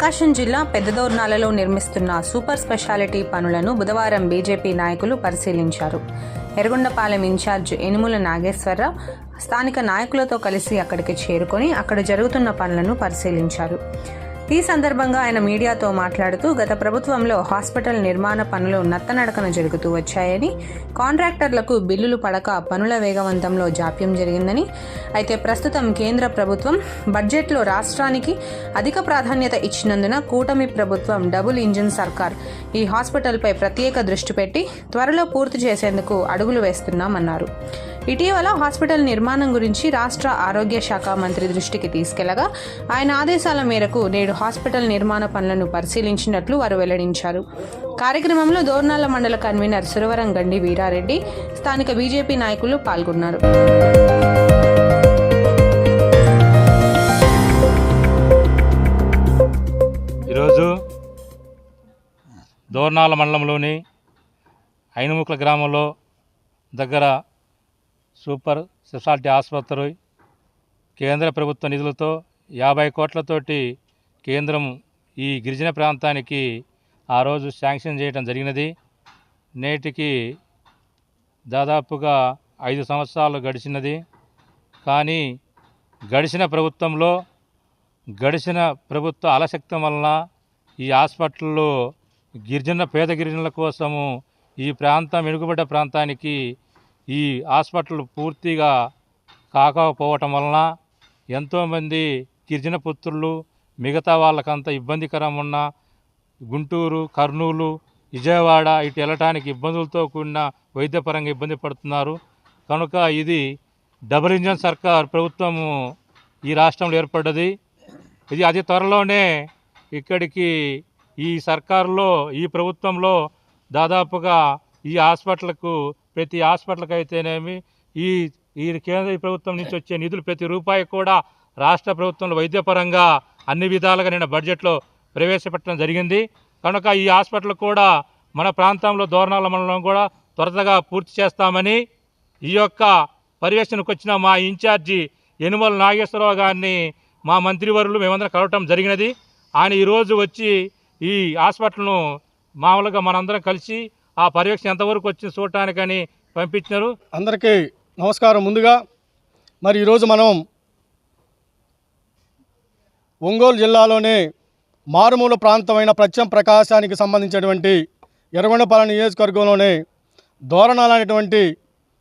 ప్రకాశం జిల్లా పెద్దదోర్నాలలో నిర్మిస్తున్న super speciality పనులను బుధవారం బీజేపీ నాయకులు పరిశీలించారు. ఎర్గొండపాలెం ఇన్ఛార్జ్ ఎనుముల నాగేశ్వరరావు స్థానిక నాయకులతో కలిసి అక్కడికి చేరుకొని అక్కడ జరుగుతున్న పనులను పరిశీలించారు. ఈ సందర్భంగా ఆయన మీడియాతో మాట్లాడుతూ గత ప్రభుత్వంలో హాస్పిటల్ నిర్మాణ పనులు నత్తనడకన జరుగుతూ వచ్చాయని కాంట్రాక్టర్లకు బిల్లులు పడక పనుల వేగవంతంలో జాప్యం జరిగిందని అయితే ప్రస్తుతం కేంద్ర ప్రభుత్వం బడ్జెట్లో రాష్ట్రానికి అధిక ప్రాధాన్యత ఇచ్చినందున కూటమి ప్రభుత్వం డబుల్ ఇంజిన్ సర్కార్ ఈ హాస్పిటల్పై ప్రత్యేక దృష్టి పెట్టి త్వరలో పూర్తి చేసేందుకు అడుగులు వేస్తున్నామన్నారు. ఇటీవల హాస్పిటల్ నిర్మాణం గురించి రాష్ట్ర ఆరోగ్య శాఖ మంత్రి దృష్టికి తీసుకెళ్ళగా ఆయన ఆదేశాల మేరకు నేడు హాస్పిటల్ నిర్మాణ పనులను పరిశీలించినట్లు వారు వెల్లడించారు. కార్యక్రమంలో దోర్నాల మండల కన్వీనర్ సురవరం గండి వీరారెడ్డి స్థానిక బీజేపీ నాయకులు పాల్గొన్నారు. ఈరోజు దోర్నాల మండలంలోని ఐనుముకల గ్రామంలో దగ్గర సూపర్ స్పెషాలిటీ ఆసుపత్రి కేంద్ర ప్రభుత్వ నిధులతో యాభై కోట్లతోటి కేంద్రం ఈ గిరిజన ప్రాంతానికి ఆ రోజు శాంక్షన్ చేయడం జరిగినది. నేటికి దాదాపుగా ఐదు సంవత్సరాలు గడిచినది. కానీ గడిచిన ప్రభుత్వంలో గడిచిన ప్రభుత్వ అలసక్తం వలన ఈ హాస్పిటల్లో గిరిజన పేద గిరిజనుల కోసము ఈ ప్రాంతం వెనుకబడ్డ ప్రాంతానికి ఈ హాస్పిటల్ పూర్తిగా కాకపోవటం వలన ఎంతోమంది గిరిజన పుత్రులు మిగతా వాళ్ళకంత ఇబ్బందికరం ఉన్న గుంటూరు కర్నూలు విజయవాడ ఇటు వెళ్ళటానికి ఇబ్బందులతో కూడిన వైద్యపరంగా ఇబ్బంది పడుతున్నారు. కనుక ఇది డబుల్ ఇంజన్ సర్కార్ ప్రభుత్వము ఈ రాష్ట్రంలో ఏర్పడ్డది. ఇది అతి త్వరలోనే ఇక్కడికి ఈ సర్కారులో ఈ ప్రభుత్వంలో దాదాపుగా ఈ హాస్పిటల్కు ప్రతి హాస్పిటల్కి అయితేనేమి ఈ ఈ కేంద్ర ప్రభుత్వం నుంచి వచ్చే నిధులు ప్రతి రూపాయి కూడా రాష్ట్ర ప్రభుత్వంలో వైద్యపరంగా అన్ని విధాలుగా నేను బడ్జెట్లో ప్రవేశపెట్టడం జరిగింది. కనుక ఈ హాస్పిటల్ కూడా మన ప్రాంతంలో దోరణాల మండలం కూడా త్వరగా పూర్తి చేస్తామని ఈ యొక్క పర్యవేక్షణకు వచ్చిన మా ఇన్ఛార్జి యనుమల నాగేశ్వరరావు గారిని మా మంత్రివర్యులు మేమందరం కలవటం జరిగినది. ఆయన ఈరోజు వచ్చి ఈ హాస్పిటల్ను మామూలుగా మనందరం కలిసి ఆ పర్యవేక్షణ ఎంతవరకు వచ్చి చూడటానికని పంపించినారు. అందరికీ నమస్కారం ముందుగా. మరి ఈరోజు మనం ఒంగోలు జిల్లాలోని మారుమూల ప్రాంతమైన ప్రత్యం ప్రకాశానికి సంబంధించినటువంటి ఎర్రగొండపాలెం నియోజకవర్గంలోని దోరణాల అనేటువంటి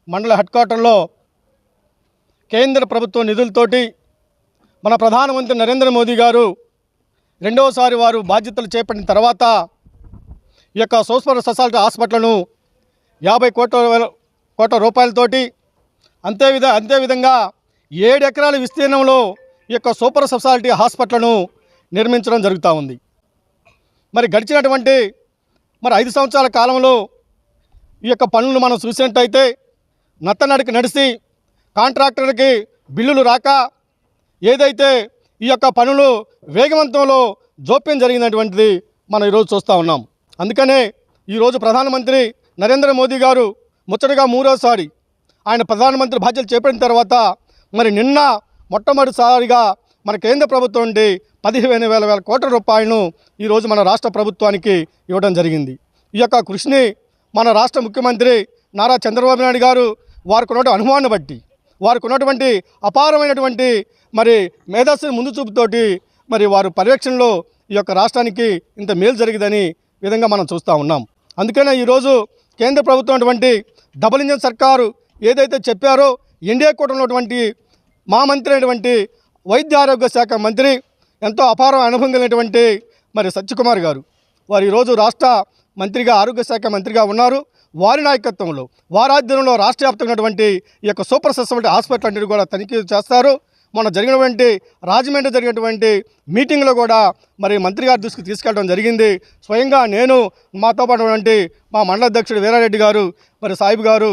మండల హెడ్ క్వార్టర్లో కేంద్ర ప్రభుత్వ నిధులతోటి మన ప్రధానమంత్రి నరేంద్ర మోదీ గారు రెండవసారి వారు బాధ్యతలు చేపట్టిన తర్వాత ఈ యొక్క సూపర్ స్పెషాలిటీ హాస్పిటల్ను యాభై కోట్ల కోట్ల రూపాయలతోటి అంతే విధ అంతే విధంగా ఏడు ఎకరాల విస్తీర్ణంలో ఈ యొక్క సూపర్ స్పెషాలిటీ హాస్పిటల్ను నిర్మించడం జరుగుతూ ఉంది. మరి గడిచినటువంటి మరి ఐదు సంవత్సరాల కాలంలో ఈ యొక్క పనులను మనం చూసినట్టయితే నత్తనడికి నడిచి కాంట్రాక్టర్కి బిల్లులు రాక ఏదైతే ఈ యొక్క పనులు వేగవంతంలో జోప్యం జరిగినటువంటిది మనం ఈరోజు చూస్తూ ఉన్నాం. అందుకనే ఈరోజు ప్రధానమంత్రి నరేంద్ర మోదీ గారు ముచ్చటగా మూడోసారి ఆయన ప్రధానమంత్రి బాధ్యతలు చేపట్టిన తర్వాత మరి నిన్న మొట్టమొదటిసారిగా మన కేంద్ర ప్రభుత్వం నుండి పదిహేను వేల వేల కోట్ల రూపాయలను ఈరోజు మన రాష్ట్ర ప్రభుత్వానికి ఇవ్వడం జరిగింది. ఈ యొక్క కృషిని మన రాష్ట్ర ముఖ్యమంత్రి నారా చంద్రబాబు నాయుడు గారు వారికి ఉన్నటువంటి అనుభవాన్ని బట్టి వారికి ఉన్నటువంటి అపారమైనటువంటి మరి మేధస్సు ముందు చూపుతోటి మరి వారు పర్యవేక్షణలో ఈ యొక్క రాష్ట్రానికి ఇంత మేలు జరిగిందని విధంగా మనం చూస్తూ ఉన్నాం. అందుకనే ఈరోజు కేంద్ర ప్రభుత్వం అటువంటి డబుల్ ఇంజన్ సర్కారు ఏదైతే చెప్పారో ఎన్డీఏ కూటమిలో ఉన్నటువంటి మా మంత్రి అయినటువంటి వైద్య ఆరోగ్య శాఖ మంత్రి ఎంతో అపార అనుభవం కలిగినటువంటి మరి సత్యకుమార్ గారు. వారు ఈరోజు రాష్ట్ర మంత్రిగా ఆరోగ్య శాఖ మంత్రిగా ఉన్నారు. వారి నాయకత్వంలో వారాధ్యంలో రాష్ట్ర వ్యాప్తంగా ఉన్నటువంటి ఈ యొక్క సూపర్ స్పెషాలిటీ హాస్పిటల్ అన్నిటి కూడా తనిఖీ చేస్తారు. మొన్న జరిగినటువంటి రాజమండ్రి జరిగినటువంటి మీటింగ్లో కూడా మరి మంత్రి గారి దృష్టికి తీసుకెళ్ళడం జరిగింది. స్వయంగా నేను మాతో పాటు మా మండల అధ్యక్షుడు వీరారెడ్డి గారు మరి సాహిబ్ గారు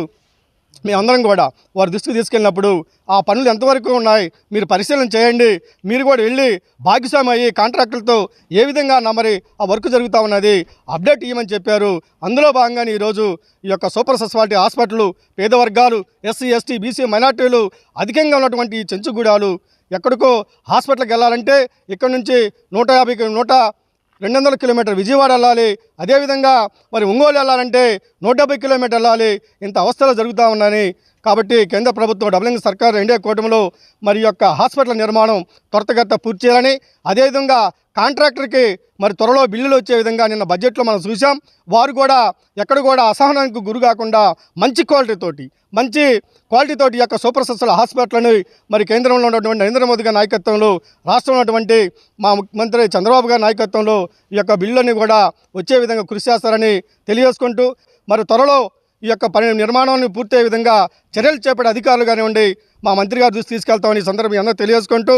మేమందరం కూడా వారి దృష్టికి తీసుకెళ్ళినప్పుడు ఆ పనులు ఎంతవరకు ఉన్నాయి మీరు పరిశీలన చేయండి. మీరు కూడా వెళ్ళి భాగస్వామి అయ్యి కాంట్రాక్టులతో ఏ విధంగా నా మరి ఆ వర్క్ జరుగుతూ ఉన్నది అప్డేట్ ఇవ్వమని చెప్పారు. అందులో భాగంగానే ఈరోజు ఈ యొక్క సూపర్ స్పెషాలిటీ హాస్పిటల్ పేద వర్గాలు ఎస్సీ ఎస్టీ బీసీ మైనార్టీలు అధికంగా ఉన్నటువంటి ఈ చెంచుగూడాలు ఎక్కడికో హాస్పిటల్కి వెళ్ళాలంటే ఇక్కడ నుంచి నూట యాభై నూట రెండు వందల కిలోమీటర్ విజయవాడ వెళ్ళాలి. అదేవిధంగా మరి ఒంగోలు వెళ్ళాలంటే నూట డెబ్బై కిలోమీటర్ వెళ్ళాలి. ఇంత అవస్థలు జరుగుతూ ఉన్నాయని కాబట్టి కేంద్ర ప్రభుత్వం డబ్లింగ్ సర్కార్ ఎన్డీఏ కూటమిలో మరి యొక్క హాస్పిటల్ నిర్మాణం త్వరతగత పూర్తి చేయాలని అదేవిధంగా కాంట్రాక్టర్కి మరి త్వరలో బిల్లులు వచ్చే విధంగా నిన్న బడ్జెట్లో మనం చూసాం వారు కూడా ఎక్కడ కూడా అసహనానికి గురి కాకుండా మంచి క్వాలిటీతోటి మంచి క్వాలిటీతోటి యొక్క సూపర్ స్పెషల్ హాస్పిటల్ని మరి కేంద్రంలో ఉన్నటువంటి నరేంద్ర మోదీ గారి నాయకత్వంలో రాష్ట్రంలో ఉన్నటువంటి మా ముఖ్యమంత్రి చంద్రబాబు గారి నాయకత్వంలో ఈ యొక్క బిల్లుని కూడా వచ్చే విధంగా కృషి చేస్తారని తెలియజేసుకుంటూ మరి త్వరలో ఈ యొక్క పని నిర్మాణాన్ని పూర్తయ్యే విధంగా చర్యలు చేపట్టే అధికారులు కానివ్వండి మా మంత్రి గారు దృష్టి తీసుకెళ్తామని ఈ సందర్భంగా అందరూ తెలియజేసుకుంటూ